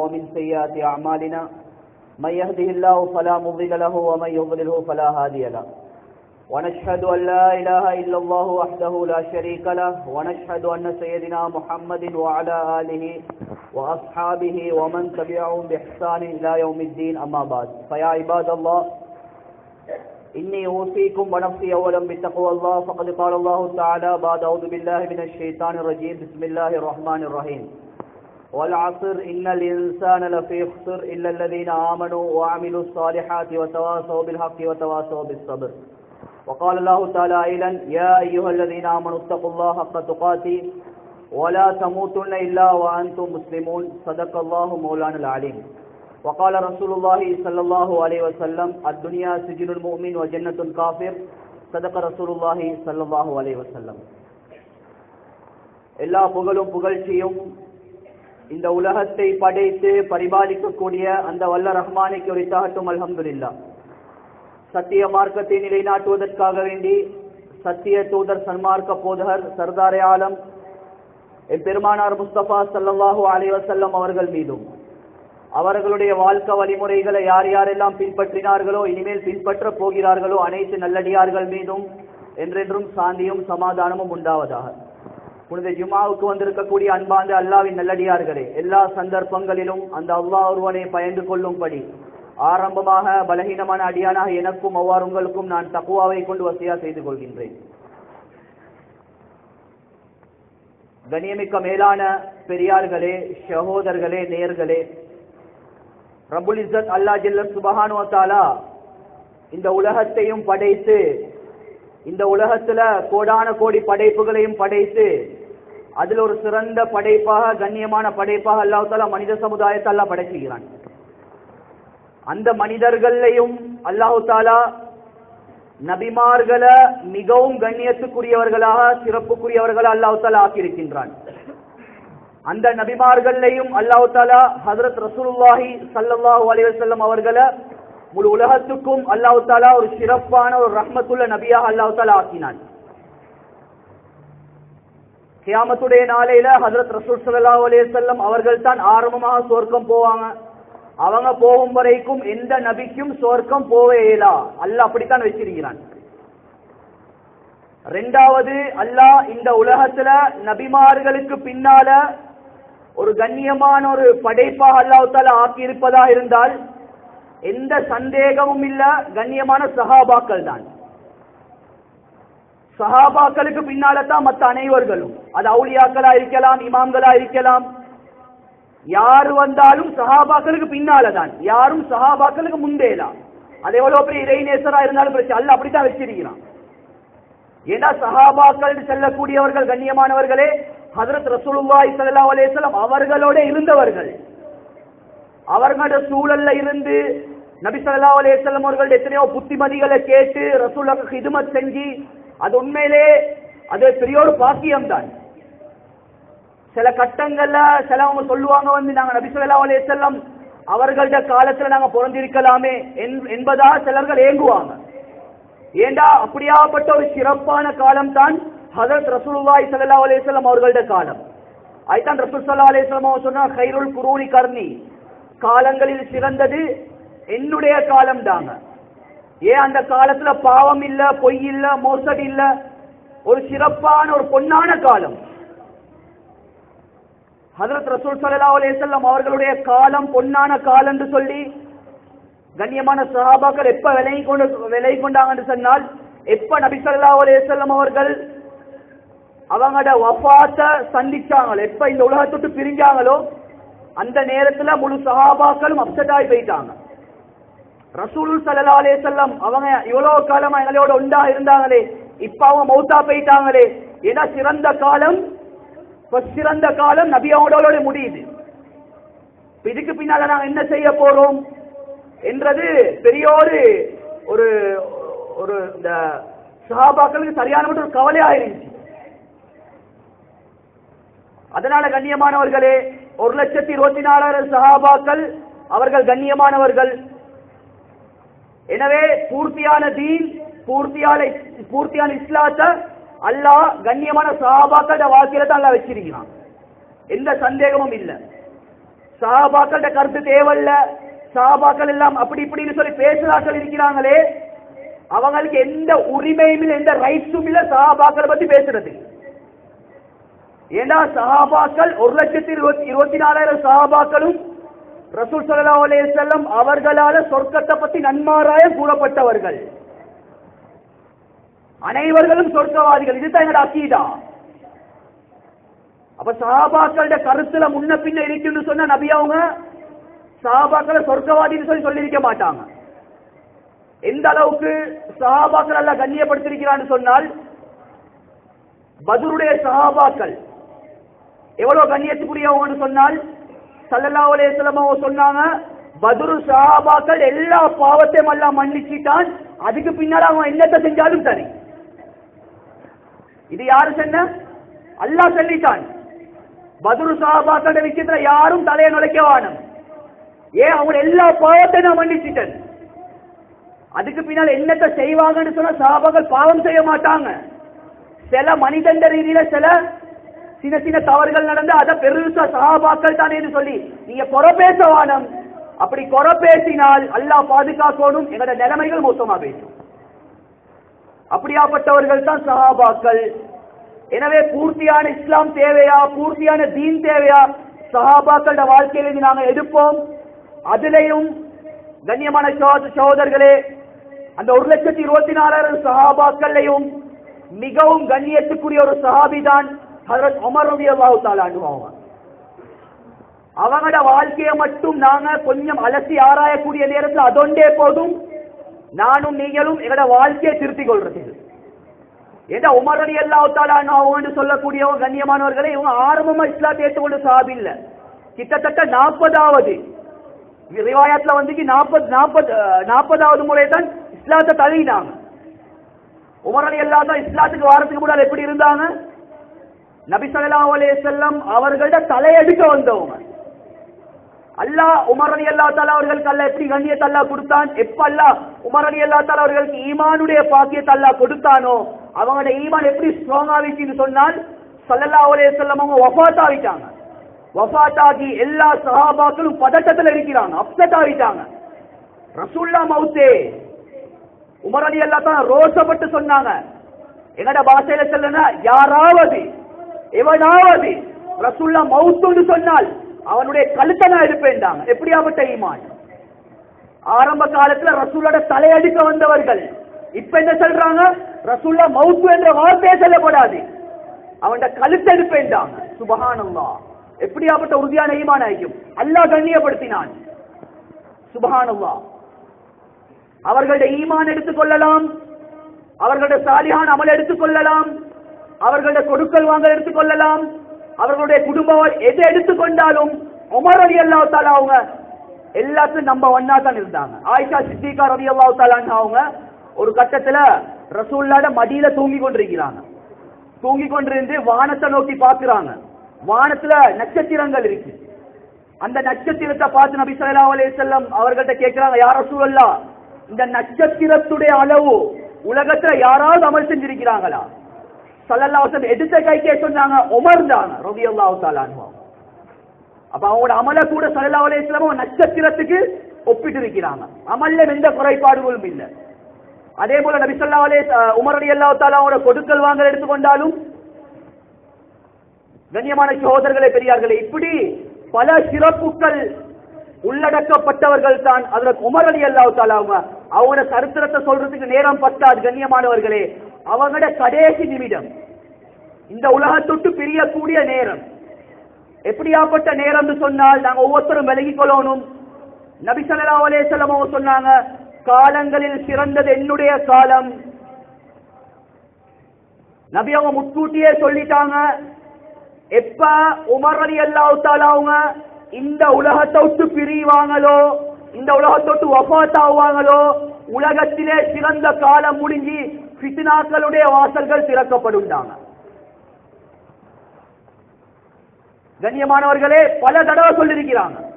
ومن سيئات أعمالنا من يهده الله فلا مضل له ومن يضلله فلا هادي له. ونشهد أن لا إله إلا الله وحده لا شريك له. ونشهد أن سيدنا محمد وعلى آله وأصحابه ومن تبعهم بإحسان إلى يوم الدين. أما بعد فيا عباد الله إني أوصيكم ونفسي أولا بتقوى الله. فقد قال الله تعالى بعد أعوذ بالله من الشيطان الرجيم. بسم الله الرحمن الرحيم. والعصر إن الإنسان لفي خسر إلا الذين آمنوا وعملوا الصالحات وتواصوا بالحق وتواصوا بالصبر وقال الله تعالى أيضا يا أيها الذين آمنوا اتقوا الله حق تقاته ولا تموتن إلا وأنتم مسلمون صدق الله مولانا العليم وقال رسول الله صلى الله عليه وسلم الدنيا سجن المؤمن وجنة الكافر صدق رسول الله صلى الله عليه وسلم எல்லா புகழும் புகழ்ச்சியும் இந்த உலகத்தை படைத்து பரிபாலிக்கக்கூடிய அந்த வல்ல ரஹ்மானிக்கு உரித்தாகட்டும் அல்ஹம்துலில்லா. சத்திய மார்க்கத்தை நிலைநாட்டுவதற்காக வேண்டி சத்திய தூதர் சன்மார்க்க போதகர் சர்தாரே ஆலம் பெருமானார் முஸ்தபா சல்லாஹூ அலைவசல்லம் அவர்கள் மீதும். அவர்களுடைய வாழ்க்கை வழிமுறைகளை யார் யாரெல்லாம் பின்பற்றினார்களோ இனிமேல் பின்பற்ற போகிறார்களோ அனைத்து நல்லடியார்கள் மீதும் என்றென்றும் சாந்தியும் சமாதானமும் உண்டாவதாக. புனித ஜுமாவுக்கு வந்திருக்கக்கூடிய அன்பாந்த அல்லாவின் நல்லடியார்களே எல்லா சந்தர்ப்பங்களிலும் அந்த அல்லாஹ் ஒருவனை பயந்து கொள்ளும்படி ஆரம்பமாக பலகீனமான அடியானாக எனக்கும் அவ்வாறு உங்களுக்கும் நான் தக்குவாவை கொண்டு வசதியா செய்து கொள்கின்றேன். கண்ணியமிக்க மேலான பெரியார்களே சகோதரர்களே நேர்களே ரபுல் இசத் அல்லா ஜில்ல சுபஹானுவத்தாலா இந்த உலகத்தையும் படைத்து இந்த உலகத்துல கோடான கோடி படைப்புகளையும் படைத்து அதுல ஒரு சிறந்த படைப்பாக கண்ணியமான படைப்பாக அல்லாஹால மனித சமுதாயத்தை அல்லா படைச்சுகிறான் அந்த மனிதர்களையும் அல்லாஹு தாலா நபிமார்களை மிகவும் கண்ணியத்துக்குரியவர்களாக சிறப்புக்குரியவர்களாக அல்லாஹு தாலா ஆக்கியிருக்கின்றான். அந்த நபிமார்களையும் அல்லாஹு தாலா ஹசரத் ரசூலுல்லாஹி சல்லாஹூ அலிவசல்லம் அவர்களை முழு உலகத்துக்கும் அல்லாஹு தாலா ஒரு சிறப்பான ஒரு ரஹ்மத்துள்ள நபியாக அல்லாஹு தாலா ஆக்கினான். கியாமத்துடைய நாளையில ஹசரத் ரசூல் சல்லா அலே செல்லம் அவர்கள் தான் ஆரம்பமாக சொர்க்கம் போவாங்க. அவங்க போகும் வரைக்கும் எந்த நபிக்கும் சொர்க்கம் போவே இயலா அல்லாஹ் அப்படித்தான் வச்சிருக்கிறான். ரெண்டாவது அல்லாஹ் இந்த உலகத்துல நபிமார்களுக்கு பின்னால ஒரு கண்ணியமான ஒரு படைப்பாக அல்லாஹால ஆக்கி இருப்பதா இருந்தால் எந்த சந்தேகமும் இல்ல கண்ணியமான சகாபாக்கள் தான் சஹாபாக்களுக்கு பின்னால தான் மற்ற அனைவர்களும் அது அவுளியாக்களா இருக்கலாம் இமாம்களா இருக்கலாம். யாரு வந்தாலும் சஹாபாக்களுக்கு பின்னால தான் யாரும் சஹாபாக்களுக்கு முந்தேலாம் அது எவ்வளவு பெரிய இறைநேசரா இருந்தாலும் பிரச்சனை அல்ல அப்படித்தான் வச்சிருக்கிறான். ஏன்னா சஹாபாக்கள் செல்லக்கூடியவர்கள் கண்ணியமானவர்களே ஹதரத் ரசூலுல்லாஹி ஸல்லல்லாஹு அலைஹி வஸல்லம் அவர்களோட இருந்தவர்கள். அவர்களோட சூழல்ல இருந்து நபி ஸல்லல்லாஹு அலைஹி வஸல்லம் அவர்கள் எத்தனையோ புத்திமதிகளை கேட்டு ரசூலுக்கு ஹிதுமத் செஞ்சு அது உண்மையிலே அது பெரிய ஒரு பாக்கியம் தான் சில கட்டங்கள்ல சிலவங்க சொல்லுவாங்க வந்து நாங்க நபி ஸல்லல்லாஹு அலைஹி வஸல்லம் காலத்துல நாங்க பிறந்திருக்கலாமே என்பதா சிலர்கள் ஏங்குவாங்க. ஏண்டா அப்படியாப்பட்ட ஒரு சிறப்பான காலம் தான் ஹதரத் ரசூலுல்லாஹி ஸல்லல்லாஹு அலைஹி வஸல்லம் அவர்களுடைய காலம். ஐதான் ரசூல் ஸல்லல்லாஹு அலைஹி வஸல்லம் அவர் சொன்னார் கைருல் குரூனி கர்ணி காலங்களில் சிறந்தது என்னுடைய காலம் தாங்க ஏன் அந்த காலத்துல பாவம் இல்ல பொய் இல்ல மோசடி இல்ல? ஒரு சிறப்பான ஒரு பொன்னான காலம். ஹதரத் ரசூல் சல்லா அலைஹி அவர்களுடைய காலம் பொன்னான காலம் என்று சொல்லி கண்ணியமான சஹாபாக்கள் எப்ப விலை கொண்டு விலை கொண்டாங்கன்னு சொன்னால் எப்ப நபி சல்லா அலேசல்லம் அவர்கள் அவங்களோட வபாத்த சந்திச்சாங்களோ எப்ப இந்த உலகத்துட்டு பிரிஞ்சாங்களோ அந்த நேரத்துல முழு சஹாபாக்களும் அப்செட் ஆகி போயிட்டாங்க. ரசூல் ஸல்லல்லாஹு செல்லம் அவங்க இவ்வளவு காலமா எங்களோட உண்டா இருந்தாங்களே இப்ப அவங்க மௌத்தா போயிட்டாங்களே ஏன்னா சிறந்த காலம் சிறந்த காலம் நபி அவங்களோட முடியுது இதுக்கு பின்னால நாங்க என்ன செய்ய போறோம் என்றது பெரிய ஒரு ஒரு ஒரு இந்த சஹாபாக்களுக்கு சரியான ஒரு கவலையா இருந்துச்சு அதனால கண்ணியமானவர்களே ஒரு லட்சத்தி இருபத்தி நாலாயிரம் சஹாபாக்கள் அவர்கள் கண்ணியமானவர்கள் எனவே பூர்த்தியான தீன் பூர்த்தியான பூர்த்தியான இஸ்லாத்தை அல்லாஹ் கண்ணியமான சஹாபாக்களோட வாழ்க்கையில தான் அல்லா வச்சிருக்கிறான். எந்த சந்தேகமும் இல்லை. சஹாபாக்கள்ட கருத்து தேவையில்ல. சஹாபாக்கள் எல்லாம் அப்படி இப்படின்னு சொல்லி பேசுறாக்கள் இருக்கிறாங்களே அவங்களுக்கு எந்த உரிமையும் இல்லை எந்த ரைட்ஸும் இல்லை சஹாபாக்களை பத்தி பேசுறது ஏன்னா சஹாபாக்கள் ஒரு லட்சத்தி இருபத்தி இருபத்தி நாலாயிரம் சஹாபாக்களும் ரசூல் சல்லா அலே செல்லம் அவர்களால சொர்க்கத்தை பத்தி நன்மாராய கூறப்பட்டவர்கள். அனைவர்களும் சொர்க்கவாதிகள். இதுதான் என்னோட அக்கீதா. அப்ப சஹாபாக்களோட கருத்துல முன்ன பின்ன இருக்குன்னு சொன்ன நபி அவங்க சஹாபாக்களை சொர்க்கவாதின்னு சொல்லி சொல்லியிருக்க மாட்டாங்க. எந்த அளவுக்கு சஹாபாக்கள் எல்லாம் கண்ணியப்படுத்திருக்கிறான்னு சொன்னால் பதுருடைய சஹாபாக்கள் எவ்வளவு கண்ணியத்துக்குரியவங்கன்னு சொன்னால் சல்லல்லாஹு அலைஹி சொன்னாங்க பதுரு சஹாபாக்கள் எல்லா பாவத்தையும் எல்லாம் மன்னிச்சிட்டான். அதுக்கு பின்னால் அவன் என்னத்தை செஞ்சாலும் சரி. இது யாரு சொன்ன? அல்லாஹ் சொல்லிட்டான். பதுரு சஹாபாக்களோட விஷயத்துல யாரும் தலையை நுழைக்க வானம் ஏன்? அவங்க எல்லா பாவத்தையும் நான் மன்னிச்சிட்டேன். அதுக்கு பின்னால் என்னத்தை செய்வாங்கன்னு சொன்னா சஹாபாக்கள் பாவம் செய்ய மாட்டாங்க. சில மனிதண்ட ரீதியில சில சின்ன சின்ன தவறுகள் நடந்து அதை பெருசா சஹாபாக்கள் தானே சொல்லி நீங்க குறை பேச வானம். அப்படி குறை பேசினால் அல்லாஹ் பாதுகாக்கணும் எங்களோட நிலைமைகள் மோசமா பேசும் அப்படியாப்பட்டவர்கள் தான் சஹாபாக்கள் எனவே பூர்த்தியான இஸ்லாம் தேவையா? பூர்த்தியான தீன் தேவையா? சஹாபாக்களோட வாழ்க்கையிலிருந்து நாங்க எடுப்போம். அதிலையும் கண்ணியமான சகோதர சகோதரர்களே அந்த ஒரு லட்சத்தி இருபத்தி நாலாயிரம் சஹாபாக்கள்லையும் மிகவும் கண்ணியத்துக்குரிய ஒரு சஹாபி தான் ஹரத் உமர் ரவி அல்லாஹு தாலாண்டுவாங்க அவங்களோட வாழ்க்கையை மட்டும் நாங்க கொஞ்சம் அலசி ஆராயக்கூடிய நேரத்தில் அதொண்டே போதும். நானும் நீங்களும் எங்களோட வாழ்க்கையை திருத்திக் கொள்றது ஏதா உமர் அலி அல்லாஹ் சொல்லக்கூடியவங்க கண்ணியமானவர்களே இவங்க ஆரம்பமா இஸ்லாத்தை ஏற்றுக்கொண்டு சாபி இல்லை. கிட்டத்தட்ட நாற்பதாவது ரிவாயத்துல வந்து நாற்பது நாற்பது நாற்பதாவது முறை தான் இஸ்லாத்தை தழுவினாங்க. உமர் அலி அல்லா தான் இஸ்லாத்துக்கு வாரத்துக்கு முன்னால் எப்படி இருந்தாங்க? நபிசல்லா அலே செல்லம் வஸல்லம் அவர்கள்ட்ட தலையெடுக்க வந்தவங்க அல்லாஹ் உமரணி அல்லா தாலா அவர்களுக்கு அல்ல எப்படி கண்ணியத்தை அல்லாஹ் கொடுத்தான்? எப்ப அல்லா உமரணி அல்லா தாலா அவர்களுக்கு ஈமானுடைய பாக்கியத்தை தல்லா கொடுத்தானோ அவங்களோட ஈமான் எப்படி ஸ்ட்ராங் ஆகிச்சுன்னு சொன்னால் சல்லல்லா அலே செல்லம் அவங்க ஒஃபாத் ஆகிட்டாங்க ஒஃபாத் ஆகி எல்லா சஹாபாக்களும் பதட்டத்தில் இருக்கிறாங்க அப்செட் ஆகிட்டாங்க. ரசூல்லா மவுத்தே உமரணி அல்லா தான் ரோஷப்பட்டு சொன்னாங்க. என்னோட பாஷையில சொல்லனா யாராவது எவனாவது ரசுல்லா மவுத்துன்னு சொன்னால் அவனுடைய கழுத்தை நான் எடுப்பேன்டாங்க எப்படியாப்பட்ட ஈமான்? ஆரம்ப காலத்துல ரசூலோட தலையடிக்க வந்தவர்கள். இப்ப என்ன சொல்றாங்க? ரசூல்லா மவுத்து என்ற வார்த்தையே சொல்லப்படாது அவன் கழுத்தை எடுப்பேன்டாங்க சுபஹானல்லா. எப்படியாப்பட்ட உறுதியான ஈமான் ஆகிக்கும்? அல்லாஹ் கண்ணியப்படுத்தினான். சுபஹானல்லா. அவர்களுடைய ஈமான் எடுத்துக் கொள்ளலாம். அவர்களுடைய சாலிஹான் அமல் எடுத்துக் கொள்ளலாம். அவர்களுடைய கொடுக்கல் வாங்கல் எடுத்துக்கொள்ளலாம் அவர்களுடைய குடும்பம் எதை எடுத்துக்கொண்டாலும் உமர் அலி அல்லாஹ் தாலா அவங்க எல்லாத்தையும் நம்ம ஒன்னா தான் இருந்தாங்க. ஆயிஷா சித்திகா ரவி அல்லா தாலான்னு அவங்க ஒரு கட்டத்துல ரசூல்லாட மடியில தூங்கி கொண்டிருக்கிறாங்க. தூங்கி கொண்டிருந்து வானத்தை நோக்கி பாக்குறாங்க வானத்துல நட்சத்திரங்கள் இருக்கு. அந்த நட்சத்திரத்தை பார்த்து நபி ஸல்லல்லாஹு அலைஹி செல்லம் அவர்கள்ட்ட கேட்கிறாங்க யார் ரசூல்லா இந்த நட்சத்திரத்துடைய அளவு உலகத்துல யாராவது அமல் செஞ்சிருக்கிறாங்களா? ஸல்லல்லாஹு எடுத்த கைக்கே சொன்னாங்க உமர் தான் ரலியல்லாஹு அப்ப அவங்களோட அமல கூட சல்லா அலே வஸல்லம் நட்சத்திரத்துக்கு ஒப்பிட்டு இருக்கிறாங்க அமல்ல எந்த குறைபாடுகளும் இல்லை. அதே போல நபி சொல்லா அலே உமர் அலி அல்லா தாலா அவங்களோட கொடுக்கல் வாங்கல் எடுத்துக்கொண்டாலும் கண்ணியமான சகோதரர்களே பெரியார்களே இப்படி பல சிறப்புகள் உள்ளடக்கப்பட்டவர்கள் தான் அதுல உமர் அலி அல்லாஹ் அவங்க. அவங்களோட சரித்திரத்தை சொல்றதுக்கு நேரம் பத்தாது கண்ணியமானவர்களே. அவங்களோட கடைசி நிமிடம். இந்த உலகத்தொட்டு பிரியக்கூடிய நேரம். எப்படியாப்பட்ட நேரம்னு சொன்னால் நாங்க ஒவ்வொருத்தரும் விலகி கொள்ளணும். நபிசல்லா ஸல்லல்லாஹு சொன்னாங்க காலங்களில் சிறந்தது என்னுடைய காலம். நபி அவங்க முன்கூட்டியே சொல்லிட்டாங்க எப்ப உமர் அலி அல்லாவுத்தால அவங்க இந்த உலகத்தை விட்டு பிரிவாங்களோ இந்த உலகத்தொட்டு ஒப்பாத்தாவாங்களோ உலகத்திலே சிறந்த காலம் முடிஞ்சு ஃபித்னாக்களுடைய வாசல்கள் திறக்கப்படுண்டாங்க கண்ணியமானவர்களே பல தடவை சொல்லிருக்கிறாங்க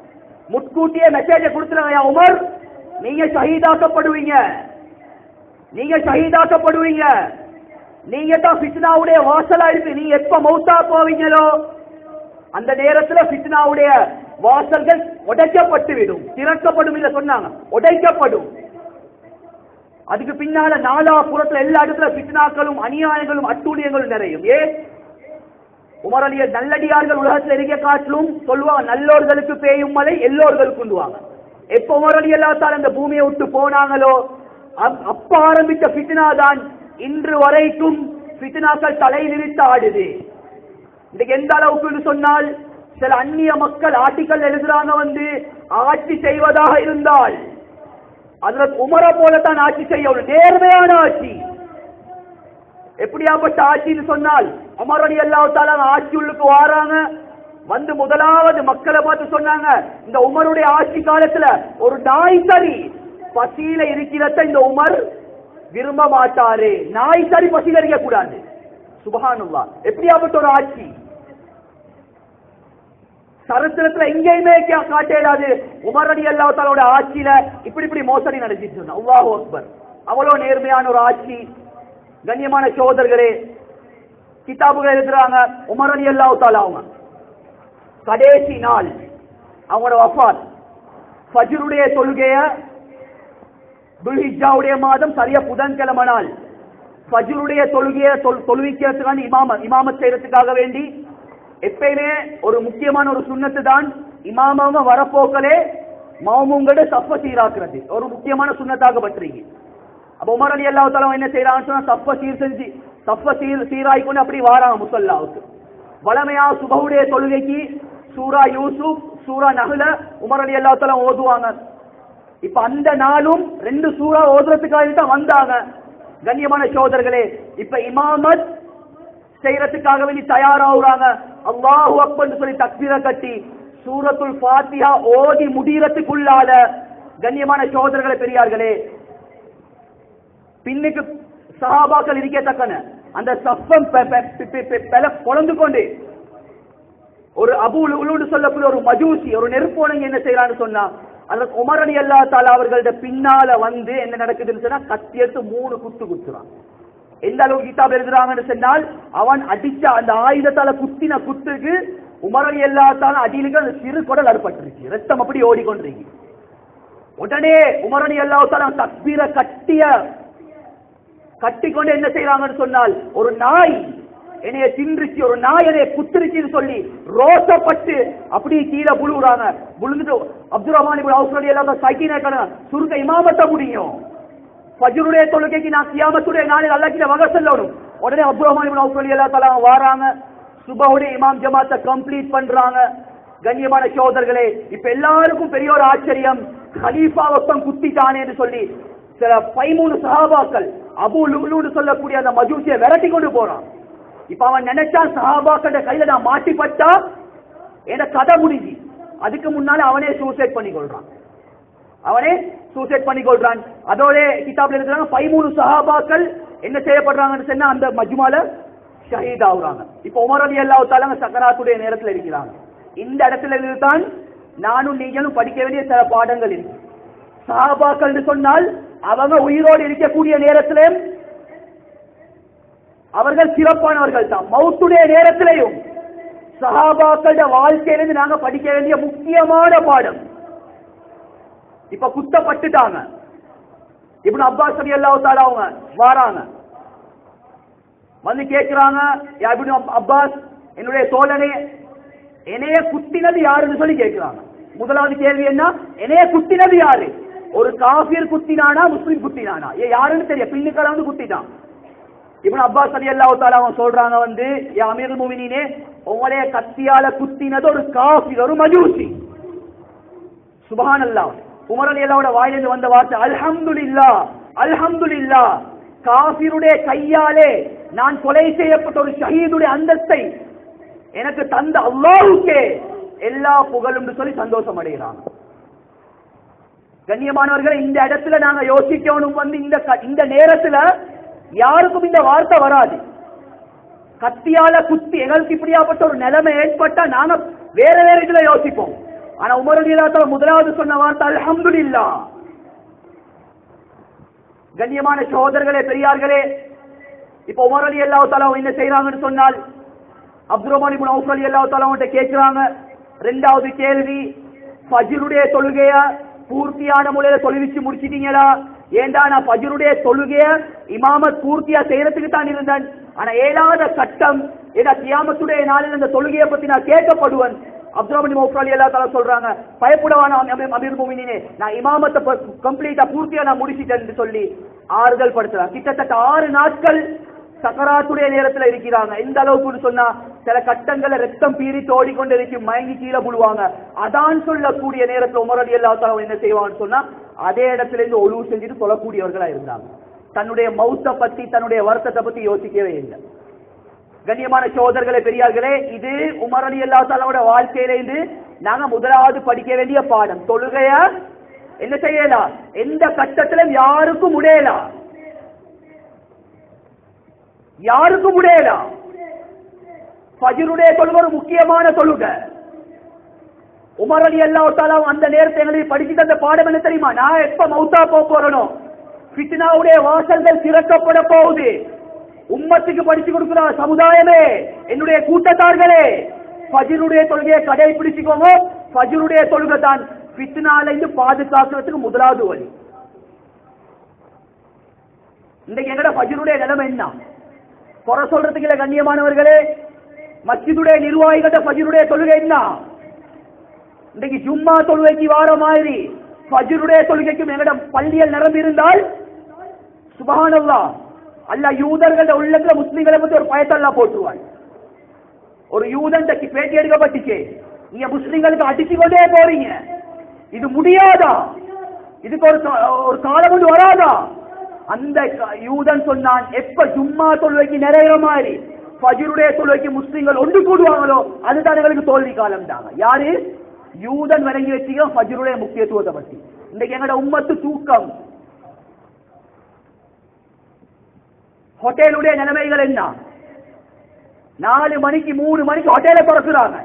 முன்கூட்டியே மெசேஜை கொடுத்துறாங்க உமர். நீங்க ஷஹீதாக்கப்படுவீங்க. நீங்க ஷஹீதாக்கப்படுவீங்க. நீங்க தான் ஃபித்னாவுடைய வாசலா இருக்கு. நீங்க எப்ப மௌத்தா போவீங்களோ அந்த நேரத்துல ஃபித்னாவுடைய வாசல்கள் உடைக்கப்பட்டுவிடும். திறக்கப்படும் இல்ல சொன்னாங்க. உடைக்கப்படும். அதுக்கு பின்னால நாலா புறத்துல எல்லா இடத்துல பித்னாக்களும் அநியாயங்களும் அட்டூழியங்களும் நிறையும். ஏ? உமர் அலிய நல்லடியார்கள் உலகத்தில் இருக்க காட்டிலும் சொல்லுவாங்க நல்லோர்களுக்கு பேயும் மலை எல்லோர்களுக்கு உண்டுவாங்க. எப்ப உமர் அலி எல்லாத்தால் அந்த பூமியை விட்டு போனாங்களோ அப்- அப்ப ஆரம்பித்த பித்னா தான் இன்று வரைக்கும் பித்னாக்கள் நிறுத்த ஆடுது. இன்னைக்கு எந்த அளவுக்கு சொன்னால் சில அந்நிய மக்கள் ஆர்டிக்கல் எழுதுறாங்க வந்து ஆட்சி செய்வதாக இருந்தால் அதுல உமரை போலத்தான் ஆட்சி செய்யணும் நேர்மையான ஆட்சி. எப்படியாப்பட்ட ஆட்சின்னு சொன்னால் உமரடி அல்லாஹ் ஆட்சி உள்ளுக்கு வாராங்க. வந்து முதலாவது மக்களை பார்த்து சொன்னாங்க இந்த உமருடைய ஆட்சி காலத்துல ஒரு நாய் சரி பசியில இருக்கிறத இந்த உமர் விரும்ப மாட்டாரு. நாய் சரி பசியில இருக்க கூடாது எப்படியாப்பட்ட ஒரு ஆட்சி? சரித்திரத்துல எங்கேயுமே கா- காட்டேடாது உமரடி அல்லாத்தாலோட ஆட்சியில இப்படி இப்படி மோசடி நடந்துச்சு இருந்தா அல்லாஹு அக்பர். அவ்வளவு நேர்மையான ஒரு ஆட்சி. கண்ணியமான சோதர்களே கிதாபுகள் எழுதுறாங்க. உமரடி அலி அவங்க. கடைசி நாள் அவங்களோட வஃபாத். ஃபஜ்ருடைய தொழுகைய துல்ஹிஜாவுடைய மாதம் சரியா புதன்கிழமை நாள். ஃபஜ்ருடைய தொழுகைய தொழுவிக்கிறதுக்கான இமாம இமாமத் செய்யறதுக்காக வேண்டி எப்பயுமே ஒரு முக்கியமான ஒரு சுண்ணத்து தான் இமாமாம வரப்போக்களே மாமுங்கட சப்ப சீராக்குறது. ஒரு முக்கியமான சுண்ணத்தாக பற்றுறீங்க அப்ப உமர் அலி அல்லா தலா என்ன செய்யறான்னு சொன்னா சப்ப சீர் செஞ்சு சப்ப சீர் சீராய் கொண்டு அப்படி வாராங்க முசல்லாவுக்கு. வளமையா சுபவுடைய தொழுகைக்கு சூரா யூசுப் சூரா நகுல உமர் அலி அல்லா தலா ஓதுவாங்க. இப்ப அந்த நாளும் ரெண்டு சூறா ஓதுறதுக்காக தான் வந்தாங்க. கண்ணியமான சோதர்களே இப்ப இமாமத் செய்யறதுக்காக வேண்டி தயாராகுறாங்க. அல்லாஹு அக்பர்னு சொல்லி தக்பீர கட்டி சூரத்துல் பாத்தியா ஓதி முடிகிறதுக்குள்ளால கண்ணியமான சோதரர்களை பெரியார்களே பின்னுக்கு சாபாக்கள் இருக்கே தக்கன. அந்த சஃபம் பெ- பெல பொழந்து கொண்டு ஒரு அபு உலுன்னு சொல்லக்கூடிய ஒரு மஜூசி ஒரு நெருப்போனங்க என்ன செய்யறான்னு சொன்னா அந்த குமரணி அல்லா தாலா அவர்களோட பின்னால வந்து என்ன நடக்குதுன்னு சொன்னா கத்தி எடுத்து மூணு குத்து குத்துறான். எந்த அளவு கிதாப் எழுதுறாங்கன்னு சொன்னால் அவன் அடிச்ச அந்த ஆயுதத்தால குத்தின குத்துக்கு உமர் அலி அல்லா அடியிலுக்கு அந்த சிறு குடல் அறுபட்டுருச்சு ரத்தம் அப்படி ஓடிக்கொண்டிருக்கு. உடனே உமரணி எல்லாத்தான அல்லா தக்பீர கட்டிய கட்டிக்கொண்டு என்ன செய்யறாங்கன்னு சொன்னால் ஒரு நாய் என்னைய தின்றுச்சு ஒரு நாய் என்னைய குத்துருச்சுன்னு சொல்லி ரோசப்பட்டு அப்படியே கீழே புழுகுறாங்க. புழுந்துட்டு அப்துல் ரஹ்மான் இப்படி அவசரம் எல்லாம் சைக்கின சுருக்க இமாமத்த முடியும். ஃபஜ்ருடைய தொழுகைக்கு நான் கியாமத்துடைய நாளில் அல்லாஹ்கிட்ட வகை சொல்லணும். உடனே அப்துல் ரஹ்மான் அல்லா தலா வாராங்க. சுபஹுடைய இமாம் ஜமாத்தை கம்ப்ளீட் பண்றாங்க. கண்ணியமான சோதர்களே இப்ப எல்லாருக்கும் பெரிய ஒரு ஆச்சரியம். ஹலீஃபா ஒருத்தன் குத்திட்டானேன்னு சொல்லி சில பதிமூணு சஹாபாக்கள் அபு லுலுன்னு சொல்லக்கூடிய அந்த மஜூசியை விரட்டி கொண்டு போறான். இப்ப அவன் நினைச்சான் சஹாபாக்கள கையில நான் மாட்டிப்பட்டா என கதை முடிஞ்சு. அதுக்கு முன்னால அவனே சூசைட் பண்ணி கொள்றான் அவனே சூசைட் பண்ணி கொள்றான் அதோட கிதாப்ல இருக்கிறாங்க பதிமூணு சஹாபாக்கள் என்ன செய்யப்படுறாங்கன்னு சொன்னா அந்த மஜ்மால ஷஹீத் ஆகுறாங்க. இப்ப உமர் அலி அல்லா தாலாங்க சக்கராத்துடைய நேரத்தில் இருக்கிறாங்க. இந்த இடத்துல இருந்துதான் நானும் நீங்களும் படிக்க வேண்டிய சில பாடங்கள் இருக்கு. சஹாபாக்கள் சொன்னால் அவங்க உயிரோடு இருக்கக்கூடிய நேரத்திலே அவர்கள் சிறப்பானவர்கள் தான். மௌத்துடைய நேரத்திலையும் சஹாபாக்களோட வாழ்க்கையிலிருந்து நாங்க படிக்க வேண்டிய முக்கியமான பாடம். இப்ப குத்தப்பட்டுட்டாங்க. இப்படி அப்பாஸ் ரலி அல்லாஹ் அவங்க வாராங்க. வந்து கேக்குறாங்க யா அப்பாஸ் என்னுடைய தோழனே என்னைய குத்தினது யாருன்னு சொல்லி கேக்குறாங்க. முதலாவது கேள்வி என்ன? என்னைய குத்தினது யாரு? ஒரு காபியர் குத்தினானா முஸ்லீம் குத்தினானா? ஏ யாருன்னு தெரியும் பின்னுக்களை வந்து குத்திட்டான். இப்ப அப்பாஸ் அலி அல்லா தஆலா அவங்க சொல்றாங்க வந்து யா அமீருல் முஃமினீனே உங்களைய கத்தியால குத்தினது ஒரு காஃபி ஒரு மஜூசி. சுபான் உமர் அலி அல்லாவோட வாயிலிருந்து வந்த வார்த்தை அல்ஹம்து இல்லா அல்ஹம்து இல்லா காபிருடைய கையாலே நான் கொலை செய்யப்பட்ட ஒரு ஷஹீதுடைய அந்தஸ்தை எனக்கு தந்த அல்லாவுக்கே எல்லா புகழும் சொல்லி சந்தோஷம் அடைகிறான். கண்ணியமானவர்களை இந்த இடத்துல நாங்க யோசிக்கணும். வந்து இந்த க- இந்த நேரத்துல யாருக்கும் இந்த வார்த்தை வராது. கத்தியால குத்தி எங்களுக்கு இப்படியாப்பட்ட ஒரு நிலைமை ஏற்பட்டா நாங்க வேற வேற இதுல யோசிப்போம். ஆனா உமர் அலிலாத்தால முதலாவது சொன்ன வார்த்தை இல்லா கண்ணியமான சகோதரர்களே பெரியார்களே இப்ப உமர் அலி அல்லாஹ் என்ன செய்யறாங்கன்னு சொன்னால் Abdul Rahman ibn Auf Ali Allah கேட்கிறாங்க. ரெண்டாவது கேள்வி ஃபஜ்ருடைய தொழுகைய பூர்த்தியான முறையில தொழுவிச்சு முடிச்சிட்டீங்களா? ஏண்டா நான் ஃபஜ்ருடைய தொழுகைய இமாமத் பூர்த்தியா செய்யறதுக்கு தான் இருந்தேன். ஆனா ஏழாவது கட்டம் ஏதா கியாமத்துடைய நாளில் அந்த தொழுகையை பத்தி நான் கேட்கப்படுவேன். அப்துல் மௌஃப் அல்லா தாலா சொல்றாங்க பயப்படவான அமீர் முமினினே நான் இமாமத்தை கம்ப்ளீட்டா பூர்த்தியா நான் முடிச்சிட்டேன் சொல்லி ஆறுதல் படுத்துறாங்க. கிட்டத்தட்ட ஆறு நாட்கள் சக்கராத்துடைய நேரத்துல இருக்கிறாங்க. எந்த அளவுக்கு சொன்னா சில கட்டங்களை ரத்தம் பீறி தோடிக்கொண்டு இருக்கும் மயங்கி கீழே புழுவாங்க அதான் சொல்லக்கூடிய நேரத்துல உமரடி அல்லா தாலா என்ன செய்வான்னு சொன்னா அதே இடத்துல இருந்து ஒழுவு செஞ்சுட்டு சொல்லக்கூடியவர்களா இருந்தாங்க. தன்னுடைய மௌத்த பத்தி தன்னுடைய வருத்தத்தை பத்தி யோசிக்கவே இல்லை. கண்ணியமான சோதர்களே பெரியார்களே இது உமரணி அலி அல்லா தாலாவோட வாழ்க்கையில இருந்து நாங்க முதலாவது படிக்க வேண்டிய பாடம். தொழுகைய? என்ன செய்யலாம் எந்த கட்டத்திலும் யாருக்கும் உடையலாம் யாருக்கும் உடையலாம் பஜிருடைய தொழுகை ஒரு முக்கியமான தொழுகை. உமர் அலி அல்லா அந்த நேரத்தை எங்களுக்கு படிச்சு தந்த பாடம் என்ன தெரியுமா? நான் எப்ப மௌத்தா போக போறனோ ஃபித்னாவுடைய வாசல்கள் திறக்கப்பட போகுது. உம்மத்துக்கு படிச்சு கொடுக்கிற சமுதாயமே என்னுடைய கூட்டத்தார்களே ஃபஜ்ருடைய தொழுகையை கடைபிடிச்சுக்கோங்க. ஃபஜ்ருடைய தொழுகை தான் பித்னால இருந்து பாதுகாக்கிறதுக்கு முதலாவது வழி. இன்றைக்கு எங்கட ஃபஜ்ருடைய நிலைமை என்ன? குறை சொல்றதுக்கு இல்ல கண்ணியமானவர்களே மஸ்ஜிதுடைய நிர்வாகிகிட்ட ஃபஜ்ருடைய தொழுகை என்ன? இன்றைக்கு ஜும்மா தொழுகைக்கு வார மாதிரி ஃபஜ்ருடைய தொழுகைக்கும் எங்கட பள்ளியில் நிரம்பி இருந்தால் சுபஹானல்லா அல்ல யூதர்கள உள்ளத்துல முஸ்லீம்களை பத்தி ஒரு பயத்தல்லா போட்டுருவான் ஒரு யூதன் பேட்டி எடுக்கப்பட்டுச்சு நீங்க முஸ்லீம்களுக்கு அடிச்சு கொண்டே போறீங்க இது முடியாதா இதுக்கு ஒரு கா- ஒரு காலம் கொண்டு வராதா அந்த யூதன் சொன்னான் எப்ப ஜும்மா தொழுவைக்கு நிறைய மாதிரி ஃபஜ்ருடைய தொழுவைக்கு முஸ்லீம்கள் ஒன்று கூடுவாங்களோ அதுதான் எங்களுக்கு தோல்வி காலம் தாங்க யாரு யூதன் வழங்கி வச்சிக்கோ ஃபஜ்ருடைய முக்கியத்துவத்தை பத்தி இன்னைக்கு எங்களோட உம்மத்து தூக்கம் ஹோட்டலுடைய நிலைமைகள் என்ன? நாலு மணிக்கு மூணு மணிக்கு ஹோட்டலை திறக்கிறாங்க.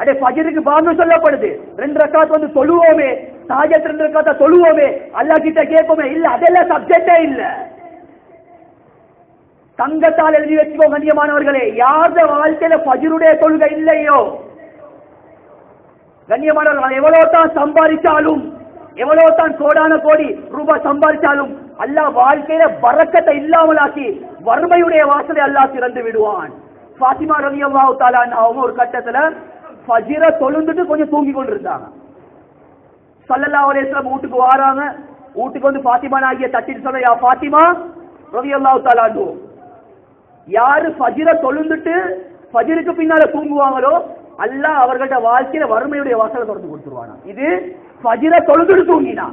அடே பஜருக்கு பாங்க சொல்லப்படுது. ரெண்டு ரக்காத் வந்து சொல்லுவோமே சாஜத் ரெண்டு ரக்காத்த சொல்லுவோமே அல்லா கிட்ட கேட்போமே. இல்ல அதெல்லாம் சப்ஜெக்டே இல்ல. தங்கத்தால் எழுதி வச்சுக்கோ கண்ணியமானவர்களே. யார்த வாழ்க்கையில பஜருடைய கொள்கை இல்லையோ? கண்ணியமானவர்கள் எவ்வளவு தான் சம்பாதிச்சாலும் எவ்வளவு தான் கோடான கோடி ரூபாய் சம்பாதிச்சாலும் அல்லாஹ் வாழ்க்கையில பறக்கத்தை இல்லாமலாக்கி வறுமையுடைய வாசலை அல்லாஹ் திறந்து விடுவான். ஃபாத்திமா ரவி அல்லாஹு அவங்க ஒரு கட்டத்துல ஃபஜிர தொழுந்துட்டு கொஞ்சம் தூங்கி கொண்டிருந்தாங்க. சல்லல்லா அலையம் வீட்டுக்கு வாராங்க வீட்டுக்கு வந்து பாத்திமா ஆகிய தட்டிட்டு சொன்ன யா ஃபாத்திமா ரவி அல்லாஹு தாலாண்டு யாரு ஃபஜிர தொழுந்துட்டு ஃபஜிருக்கு பின்னால தூங்குவாங்களோ அல்லாஹ் அவர்கள்ட்ட வாழ்க்கையில வறுமையுடைய வாசலை திறந்து கொடுத்துருவானா? இது ஃபஜிர தொழுதுட்டு தூங்கினா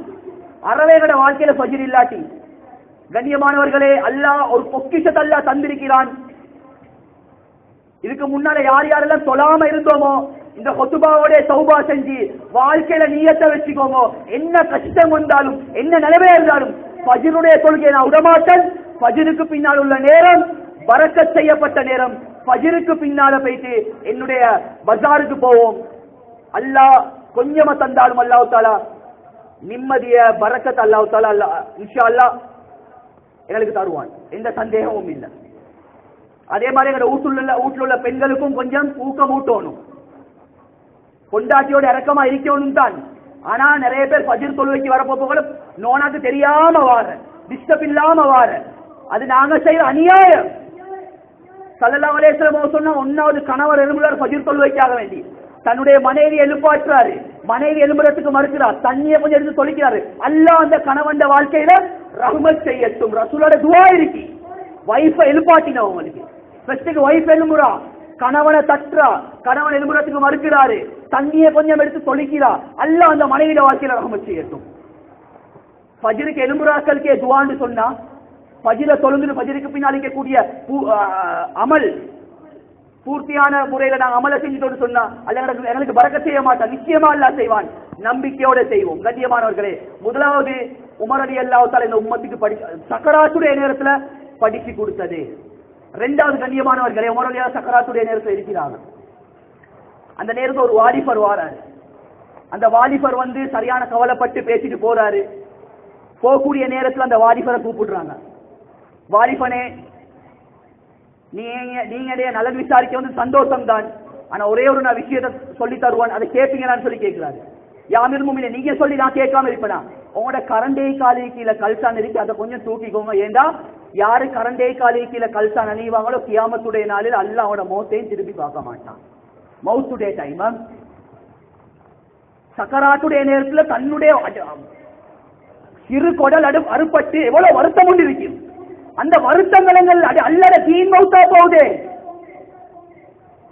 அறவேகட வாழ்க்கையில ஃபஜிர் இல்லாட்டி கண்ணியமானவர்களே அல்லாஹ் ஒரு பொக்கிஷத்தை தந்திருக்கிறான். இதுக்கு முன்னால யார் யாரெல்லாம் சொல்லாம இருந்தோமோ இந்த கொத்துபாவோட சௌபா செஞ்சு வாழ்க்கையில நீயத்தை வச்சுக்கோங்க என்ன கஷ்டம் வந்தாலும் என்ன நிலைமையா இருந்தாலும் ஃபஜ்ருடைய தொழுகையை நான் உடமாட்டேன். ஃபஜ்ருக்கு பின்னால் உள்ள நேரம் வரக்க செய்யப்பட்ட நேரம் ஃபஜ்ருக்கு பின்னால போயிட்டு என்னுடைய பஜாருக்கு போவோம். அல்லாஹ் கொஞ்சமா தந்தாலும் அல்லாஹ் தாலா நிம்மதிய பறக்கத் அல்லாஹ் தாலா அல்லாஹ் இன்ஷா அல்லாஹ் எங்களுக்கு தருவான். எந்த சந்தேகமும் இல்லை. அதே மாதிரி எங்க வீட்டுல வீட்டில் உள்ள பெண்களுக்கும் கொஞ்சம் ஊக்கம் ஊட்டணும். கொண்டாட்டியோட இறக்கமா இருக்கணும் தான். ஆனா நிறைய பேர் பஜிர் தொழுவைக்கு வரப்போக நோனாக்கு தெரியாம வார டிஸ்டர்ப் இல்லாம வார அது நாங்க செய்யற அநியாயம். சல்லல்லா அலேஸ்வரம் சொன்னா ஒன்னாவது கணவர் எழும்புறார் பஜிர் தொழுவைக்காக வேண்டி. தன்னுடைய மனைவி எழுப்பாற்றாரு. மனைவி எழும்புறதுக்கு மறுக்கிறார். தண்ணியை கொஞ்சம் எடுத்து தொலைக்கிறாரு அல்ல அந்த கணவன் வாழ்க்கையில ரஹ்மத் செய்யட்டும் ரசூலோட துவா இருக்கு. வைஃபை எழுப்பாட்டின உங்களுக்கு. ஃபர்ஸ்ட்டுக்கு வைஃப் எழும்புறா. கணவனை தட்டுறா. கணவன் எழும்புறதுக்கு மறுக்கிறாரு. தண்ணியை கொஞ்சம் எடுத்து தொலைக்கிறா அல்ல அந்த மனைவியில வாழ்க்கையில ரஹ்மத் செய்யட்டும். பஜிருக்கு எலும்புறாக்களுக்கே துவான்னு சொன்னா பஜிர தொழுந்து பஜிருக்கு பின்னால் இருக்கக்கூடிய பூ- அமல் பூர்த்தியான முறையில நாங்க அமல செஞ்சுட்டோம்னு சொன்னா அல்ல எங்களுக்கு எங்களுக்கு பறக்க செய்ய மாட்டான். நிச்சயமா அல்ல செய்வான். நம்பிக்கையோட செய்வோம். கண்ணியமானவர்களே முதலாவது உமரடி அல்லாவத்தால் இந்த உம்மத்துக்கு படி சக்கராத்துடைய நேரத்துல படிச்சு கொடுத்தது. ரெண்டாவது கண்ணியமானவர்களே உமரடியா சக்கராத்துடைய நேரத்தில் இருக்கிறாங்க. அந்த நேரத்தில் ஒரு வாலிபர் வாராரு. அந்த வாலிபர் வந்து சரியான கவலைப்பட்டு பேசிட்டு போறாரு. போகக்கூடிய நேரத்தில் அந்த வாலிபரை கூப்பிடுறாங்க. வாலிபனே நீங்க நீங்க நலன் விசாரிக்க வந்து சந்தோஷம் தான் ஆனா ஒரே ஒரு நான் விஷயத்தை சொல்லி தருவான் அதை கேட்பீங்களான்னு சொல்லி கேட்கிறாரு. யாமிர் இல்லை நீங்க சொல்லி நான் கேட்காம இருப்பேனா? உங்களோட கரண்டே காலி கீழே கல்சான் இருக்கு அதை கொஞ்சம் தூக்கிக்கோங்க. ஏண்டா? யாரு கரண்டே காலி கீழே கல்சான் அணிவாங்களோ கியாமத்துடைய நாளில் அல்ல அவனோட மௌத்தையும் திருப்பி பார்க்க மாட்டான். மௌத்துடைய டைம் சக்கராத்துடைய நேரத்துல தன்னுடைய சிறு கொடல் அடு அறுபட்டு எவ்வளவு வருத்தம் கொண்டு இருக்கும். அந்த வருத்தங்கள் அது அல்லட தீன் மௌத்தா போகுதே.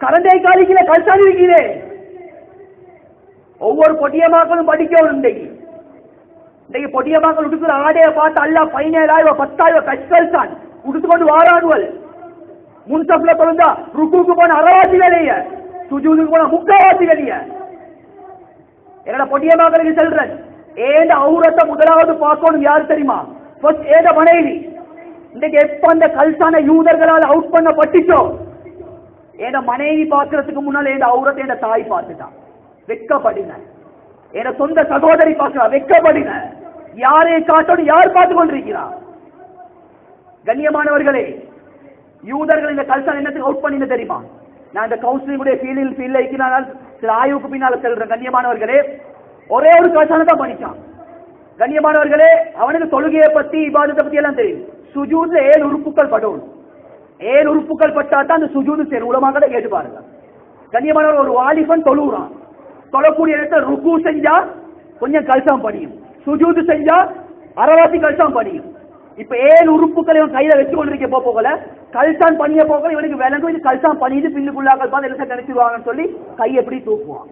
கரண்டை காலிக்கில கல்சான் இருக்கிறே. ஒவ்வொரு பொடியமாக்களும் படிக்கணும் இன்றைக்கு இன்றைக்கு பொடியமாக்கள் உடுக்கிற ஆடையை பார்த்து அல்ல பதினேழாயிரம் பத்தாயிரம் கஷ்டல் தான் உடுத்துக்கொண்டு வாராடுவல். முன்சப்ல பிறந்தா ருக்குக்கு போன அறவாசி வேலைய. சுஜூதுக்கு போன முக்காவாசி வேலைய. என்னோட பொடியமாக்களுக்கு செல்றேன்? ஏண்ட அவுரத்தை முதலாவது பார்க்கணும் யார் தெரியுமா? ஏத ஏண்ட மனைவி. இன்றைக்கு எப்ப அந்த கல்சான யூதர்களால் அவுட் பண்ணப்பட்டுச்சோ? என் மனைவி பார்க்கறதுக்கு முன்னால என் அவுரத்தை என் தாய் பார்த்துட்டான். வெக்கப்படுங்க என சொந்த சகோதரி பார்க்கிறா வெக்கப்படுங்க யாரை காட்டோடு யார் பார்த்துக் கொண்டிருக்கிறார்? கண்ணியமானவர்களே யூதர்கள் இந்த கல்சான் என்னத்துக்கு அவுட் பண்ணின தெரியுமா? நான் இந்த கவுன்சிலிங் ஃபீல்டில் ஃபீல்ட்ல இருக்கிறனால சில ஆய்வுக்கு பின்னால செல்றேன். கண்ணியமானவர்களே ஒரே ஒரு கல்சான தான் பண்ணிச்சான் கண்ணியமானவர்களே அவனுக்கு தொழுகையை பத்தி இபாதத்தை பத்தி எல்லாம் தெரியும். சுஜூத்ல ஏழு உறுப்புகள் படும். ஏழு உறுப்புகள் பட்டா தான் அந்த சுஜூது சரி உலமாக கேட்டு பாருங்க. கண்ணியமானவர் ஒரு வாலிபன் தொழுகிறான் தொழக்கூடிய இடத்துல ருக்கு செஞ்சா கொஞ்சம் கல்சம் படியும். சுஜூது செஞ்சா அறவாசி கல்சான் படியும் இப்ப ஏழு உறுப்புகளை இவன் கையில வச்சு கொண்டிருக்க போ போகல. கல்சான் பண்ணிய போகல இவனுக்கு விளங்கும். இது கல்சான் பண்ணிட்டு பின்னுக்குள்ளாக்கள் பார்த்து என்ன நினைச்சிருவாங்கன்னு சொல்லி கை எப்படி தூக்குவான்?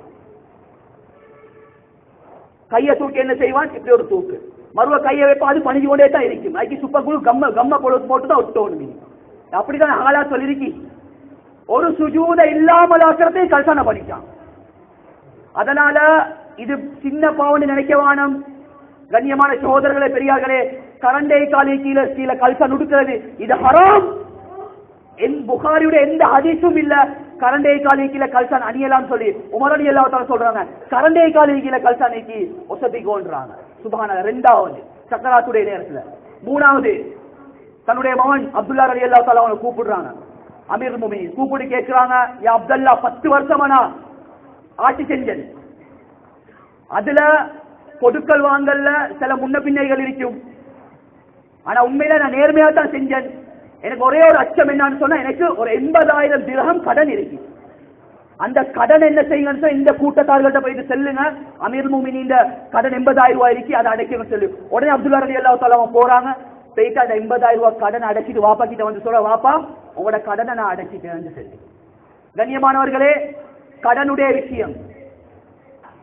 கையை தூக்கி என்ன செய்வான்? இப்படி ஒரு தூக்கு. மறுவ கையை வைப்பா அது பணிஞ்சு கொண்டே தான் இருக்கும். அதுக்கு சுப்ப குழு கம்ம கம்ம போட்டு போட்டு தான் ஒட்டணும் நீ அப்படிதான் ஆளா சொல்லிருக்கி. ஒரு சுஜூத இல்லாமல் ஆக்கிறதை கல்சான பண்ணிட்டான் அதனால இது சின்ன பாவன்னு நினைக்க வானம் கண்ணியமான சகோதரர்களே பெரியார்களே கரண்டை காலி கீழே கீழே கல்சா நுடுக்கிறது. இது ஹராம். என் புகாரியுடைய எந்த அதிசும் இல்ல. கரண்டை காலி கீழே கல்சான் அணியலாம் சொல்லி உமரணி எல்லாத்தாலும் சொல்றாங்க. கரண்டை காலி கீழே கல்சா நீக்கி ஒசத்திக்கோன்றாங்க சுபான ரெண்டாவது சக்கராத்துடைய நேரத்துல. மூணாவது தன்னுடைய மகன் அப்துல்லா அலி அல்லா தாலா அவனை கூப்பிடுறாங்க. அமீர் முமி கூப்பிட்டு கேட்கிறாங்க யா அப்துல்லா பத்து வருஷமானா ஆட்சி செஞ்சன் அதுல கொடுக்கல் வாங்கல்ல சில முன்ன பின்னைகள் இருக்கும். ஆனா உண்மையில நான் நேர்மையா தான் செஞ்சேன். எனக்கு ஒரே ஒரு அச்சம் என்னன்னு சொன்னா எனக்கு ஒரு எண்பதாயிரம் திரகம் கடன் இருக்கு. அந்த கடன் என்ன செய்யுங்க இந்த கூட்டத்தார்கள்ட்ட போயிட்டு செல்லுங்க. அமீர் மூமினி இந்த கடன் எண்பதாயிரம் ரூபாய் இருக்கு அதை அடைக்கணும் சொல்லு. உடனே அப்துல்லா ரலி அல்லா அவங்க போறாங்க. போயிட்டு அந்த எண்பதாயிரம் ரூபாய் கடன் அடைச்சிட்டு வாப்பா கிட்ட வந்து சொல்ல வாப்பா உங்களோட கடனை நான் அடைச்சிட்டேன் சொல்லி. கண்ணியமானவர்களே கடனுடைய விஷயம்.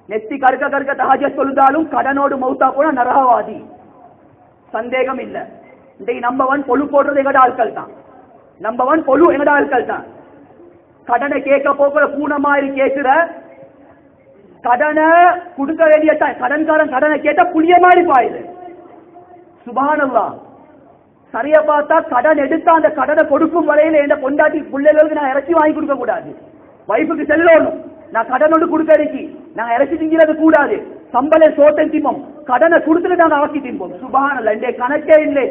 நெத்தி கருக்க கருக்க தகஜ சொல்லுதாலும் கடனோடு மௌத்தா போனா நரகவாதி. சந்தேகம் இல்ல. இன்றைக்கு நம்ப ஒன் பொழு போடுறது எங்கட ஆட்கள் தான் நம்ப ஒன் பொழு எங்கட ஆட்கள் தான் கடனை கேட்க போகிற பூனை மாதிரி கேட்கிற கடனை கொடுக்க வேண்டிய கடன்காரன் கடனை கேட்ட புளிய மாதிரி பாயுது. சுபானல்லா. சரியா பார்த்தா கடன் எடுத்தா அந்த கடனை கொடுக்கும் வரையில என்ன கொண்டாட்டி பிள்ளைகளுக்கு நான் இறைச்சி வாங்கி கொடுக்க கூடாது வைஃபுக்கு செல்லணும் நான் கடனோடு கொடுக்க நான் இறச்சி திங்கிறது கூடாது. சம்பள சோத்தன் திம்பம் கடனை கொடுத்துட்டு நாங்க ஆக்கி திம்போம் சுபான இந்த கணக்கே இல்லை.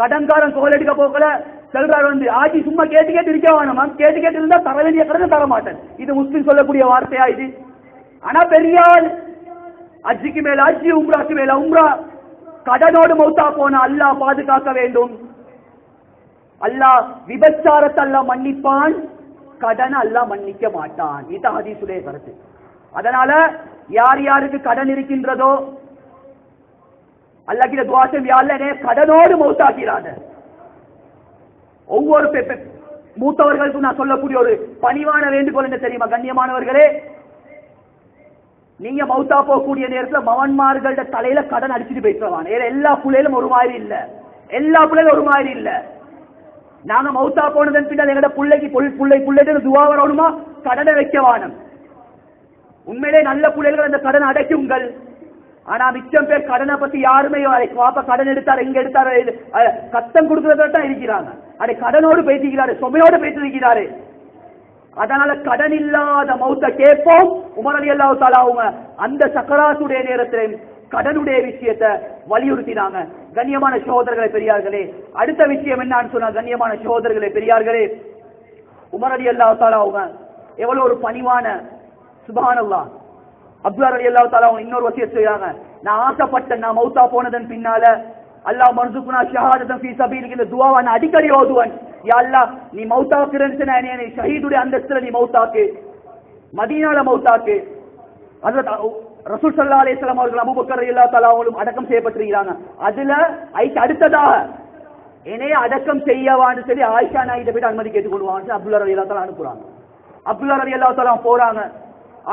கடன்காரன் கோல் எடுக்க போகல. செல்றார் வந்து ஆட்சி சும்மா கேட்டு கேட்டு இருக்க வேணாமா கேட்டு கேட்டு இருந்தா தர வேண்டிய கடனை தர மாட்டேன். இது முஸ்லிம் சொல்லக்கூடிய வார்த்தையா இது? ஆனா பெரிய ஆள். அஜிக்கு மேல அஜி உம்ராக்கு மேல உம்ரா. கடனோடு மௌத்தா போன அல்லாஹ் பாதுகாக்க வேண்டும். அல்லாஹ் விபச்சாரத்தை அல்லாஹ் மன்னிப்பான். கடனை அல்லாஹ் மன்னிக்க மாட்டான். இது ஹதீசுலே கருத்து அதனால யார் யாருக்கு கடன் இருக்கின்றதோ அல்லாஹ் கிட்ட துவாசம் யாழ்லனே கடனோடு மௌத்தாக்கிறாத ஒவ்வொரு பெ- மூத்தவர்களுக்கும் நான் சொல்லக்கூடிய ஒரு பணிவான வேண்டுகோள் என்ன தெரியுமா? கண்ணியமானவர்களே நீங்க மௌத்தா போகக்கூடிய நேரத்துல மவன்மார்கள்ட தலையில கடன் அடிச்சுட்டு போயிட்டுவான் எல்லா புள்ளையிலும் ஒரு மாதிரி இல்ல. எல்லா புள்ளையிலும் ஒரு மாதிரி இல்ல. நாங்க மௌத்தா போனதன் பின்னால் எங்கட பிள்ளைக்கு புள்- பிள்ளை புள்ளைட்டு துவா வரணுமா? கடனை வைக்க வானம். உண்மையிலே நல்ல புள்ளைகள் அந்த கடன் அடைக்குங்கள். ஆனா மிச்சம் பேர் கடனை பத்தி யாருமே யோசி- வாப்பா கடன் எடுத்தார் எங்க எடுத்தார் கத்தம் அஹ், கொடுக்கறத தான் இருக்கிறாங்க. அடே கடனோடு பேசிக்கிறாரு சுமையோடு பேசிருக்கிறாரு அதனால கடன் இல்லாத மௌத்த கேட்போம். உமர் அலி அவங்க அந்த சக்கராசுடைய நேரத்திலே கடனுடைய விஷயத்தை வலியுறுத்தினாங்க. கண்ணியமான சகோதரர்களே பெரியார்களே அடுத்த விஷயம் என்னன்னு சொன்னா கண்ணியமான சகோதரர்களே பெரியார்களே உமரடி அலி தாலா அவங்க எவ்வளவு ஒரு பணிவான சுபானல்லா அப்துல்லா அலி அல்லா தாலா அவங்க இன்னொரு வசியம் செய்றாங்க நான் ஆசைப்பட்டேன் நான் மௌத்தா போனதன் பின்னால அல்லாஹ் மர்சுக்குனா ஷஹாதத்தன் ஃபீ சபீலுக்கு இந்த துவாவை நான் அடிக்கடி ஓதுவன். யா அல்லாஹ் நீ மௌத்தாக்குறேன்னு நான் என்னை ஷஹீதுடைய அந்தஸ்துல நீ மௌத்தாக்கு. மதீனால மௌத்தாக்கு. ஹஜ்ரத் ரசூல் சல்லா அலிஸ்லாம் அவர்கள் அபுபக்கர் இல்லா தஆலா அவங்களும் அடக்கம் செய்யப்பட்டிருக்கிறாங்க. அதுல ஐக்கு அடுத்ததாக என்னைய அடக்கம் செய்யவான்னு சொல்லி ஆயிஷா நாயிட்ட போயிட்டு அனுமதி கேட்டுக்கொள்வான்னு அப்துல்லா ரவி ரலியல்லாஹு தலா அனுப்புறாங்க. அப்துல்லா ரலியல்லாஹு தலா போறாங்க.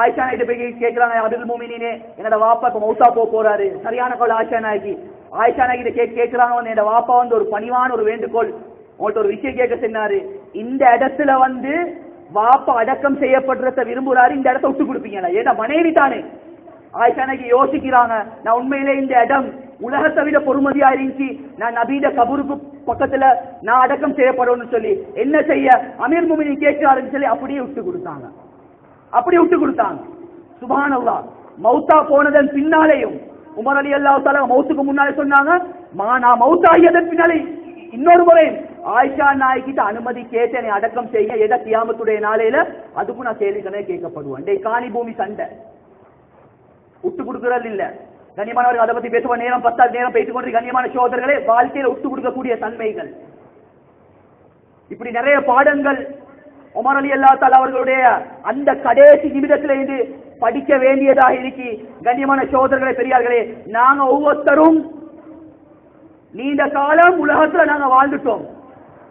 ஆயிஷா நாயிட்ட போய் கேட்கிறாங்க அபில் மூமினீனே என்னோட வாப்பா இப்ப மௌசா போக போறாரு. சரியான கோல் ஆயிஷா நாய்க்கு. ஆயிஷா நாய்கிட்ட கே கேட்கிறாங்க என்னோட வாப்பா வந்து ஒரு பணிவான ஒரு வேண்டுகோள் உங்கள்கிட்ட ஒரு விஷயம் கேட்க சொன்னாரு. இந்த இடத்துல வந்து வாப்பா அடக்கம் செய்யப்படுறத விரும்புறாரு. இந்த இடத்த விட்டு கொடுப்பீங்களா ஏன்னா மனைவி தானே. ஆயிஷா யோசிக்கிறாங்க நான் உண்மையிலே இந்த இடம் உலகத்தை விட பொறுமதியா இருந்துச்சு. நான் நபீத கபூருக்கு பக்கத்துல நான் அடக்கம் செய்யப்படணும்னு சொல்லி என்ன செய்ய? அமீர் முமினி கேட்கிறாருன்னு சொல்லி அப்படியே விட்டு கொடுத்தாங்க. அப்படி விட்டு கொடுத்தாங்க. சுபானல்லா மௌத்தா போனதன் பின்னாலேயும் உமர் அலி அல்லா தாலா மௌத்துக்கு முன்னாலே சொன்னாங்க மா நான் மௌத்தாகியதன் பின்னாலே இன்னொரு முறை ஆயிஷா நாய்கிட்ட அனுமதி கேட்டு அடக்கம் செய்ய எதை கியாமத்துடைய நாளையில? அதுக்கும் நான் கேள்விகளே கேட்கப்படுவேன். டே காணி பூமி சண்டை. விட்டு கொடுக்கறது இல்ல. கண்ணியமானவர்கள் அதை பத்தி பேசுவோம் நேரம் பத்தாது நேரம் பேசிக் கொண்டு கண்ணியமான சோதர்களே வாழ்க்கையில விட்டு கொடுக்கக்கூடிய தன்மைகள். இப்படி நிறைய பாடங்கள் உமர் அலி அல்லா அவர்களுடைய அந்த கடைசி நிமிடத்தில் இருந்து படிக்க வேண்டியதாக இருக்கி கண்ணியமான சோதர்களே பெரியார்களே நாங்க ஒவ்வொருத்தரும் நீண்ட காலம் உலகத்துல நாங்க வாழ்ந்துட்டோம்.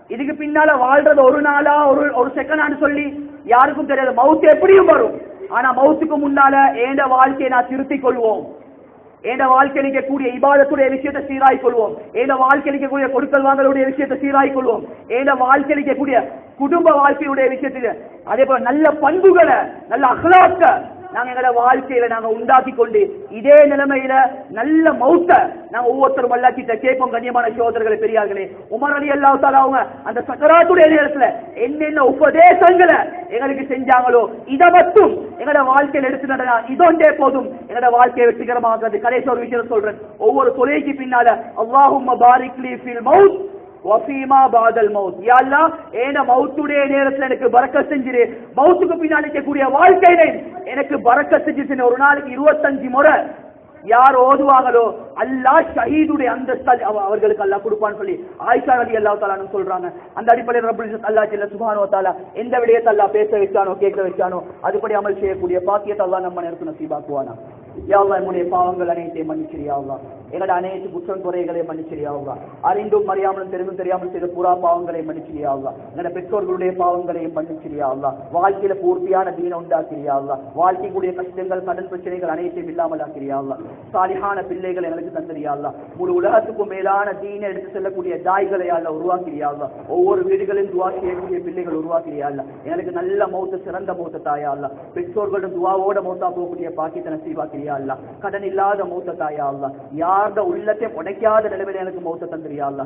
இதுக்கு பின்னால வாழ்றது ஒரு நாளா ஒரு ஒரு செகண்ட் சொல்லி யாருக்கும் தெரியாது. மவுத் எப்படியும் வரும். ஆனா மவுத்துக்கு முன்னால ஏண்ட வாழ்க்கையை நான் திருத்திக் கொள்வோம் ஏண்ட வாழ்க்கையில கூடிய இபாதத்துடைய விஷயத்தை சீராய் கொள்வோம் ஏண்ட வாழ்க்கையில கூடிய கொடுக்கல் வாங்கலுடைய விஷயத்தை சீராய் கொள்வோம் ஏண்ட வாழ்க்கையில கூடிய குடும்ப வாழ்க்கையுடைய விஷயத்துல அதே போல நல்ல பண்புகளை நல்ல அகலாக்க நாங்க எங்களோட வாழ்க்கையில நாங்க உண்டாக்கி கொண்டு இதே நிலைமையில நல்ல மௌத்த நாங்க ஒவ்வொருத்தரும் வல்லாக்கிட்ட கேட்போம் கண்ணியமான சோதரர்களை பெரியார்களே. உமர் அலி அல்லா அவங்க அந்த சக்கராத்துடைய நேரத்துல என்னென்ன உபதேசங்களை எங்களுக்கு செஞ்சாங்களோ இதை மட்டும் எங்களோட வாழ்க்கையில எடுத்து நடனா இதொண்டே போதும். எங்களோட வாழ்க்கையை வெற்றிகரமாகிறது கடைசி ஒரு விஷயம் சொல்றேன். ஒவ்வொரு தொலைக்கு பின்னால அல்லாஹும் பாரிக்லி ஃபில் மவுத் வஃபீமா பாதல் மவுத் யாழ்லா அல்லாஹ் ஏன மவுத்துடைய நேரத்துல எனக்கு பறக்க செஞ்சிரு. மவுத்துக்கு பின்னால் இருக்கக்கூடிய வாழ்க்கையில எனக்கு பறக்க செஞ்சிருச்சு ஒரு நாளைக்கு இருபத்தஞ்சு முறை யார் ஓதுவாங்களோ அல்லாஹ் ஷஹீதுடைய அந்தஸ்து அவர்களுக்கு அல்லாஹ் கொடுப்பான்னு சொல்லி ஆயிஷா அலி அல்லா தாலான்னு சொல்றாங்க. அந்த அடிப்படையில் ரபுல் அல்லா அல்லாஹ் சுபானோ தாலா எந்த விடயத்தை அல்லா பேச வச்சானோ கேட்க வச்சானோ அதுபடி அமல் செய்யக்கூடிய பாக்கியத்தை அல்லா நம்ம நேரத்து சீபாக்குவானா யா என்னுடைய பாவங்கள் அனைத்தையும் மன்னிச்சிரியாவா எங்களோட அனைத்து குற்றம் குறைகளை மன்னிச்சிரியாவா அறிந்தும் அறியாமலும் தெரிந்தும் தெரியாமல் செய்த புறா பாவங்களை மன்னிச்சிரியாவா எங்களோட பெற்றோர்களுடைய பாவங்களையும் மன்னிச்சிரியாவா வாழ்க்கையில பூர்த்தியான தீன உண்டாக்கிறியாவா வாழ்க்கைக்குரிய கஷ்டங்கள் கடன் பிரச்சனைகள் அனைத்தையும் இல்லாமல் ஆக்கிறியாவா சாலிகான பிள்ளைகள் எங்களுக்கு தந்திரியாவா அல்லாஹ் முழு உலகத்துக்கும் மேலான தீனை எடுத்து செல்லக்கூடிய தாய்களை அல்ல உருவாக்கிறியாவா ஒவ்வொரு வீடுகளிலும் துவா செய்யக்கூடிய பிள்ளைகள் உருவாக்கிறியா எங்களுக்கு நல்ல மௌத்த சிறந்த மௌத்த தாயா அல்லாஹ் பெற்றோர்களோட துவாவோட மௌத்தா போகக்கூடிய பாக்கியத்தை நசீவாக்கிறியா அல்லாஹ்? கடன் இல்லாத மௌத்த தாயா அல்ல யார்த உள்ளத்தை உடைக்காத நிலைமையில எனக்கு மௌத்த தந்திரியா அல்ல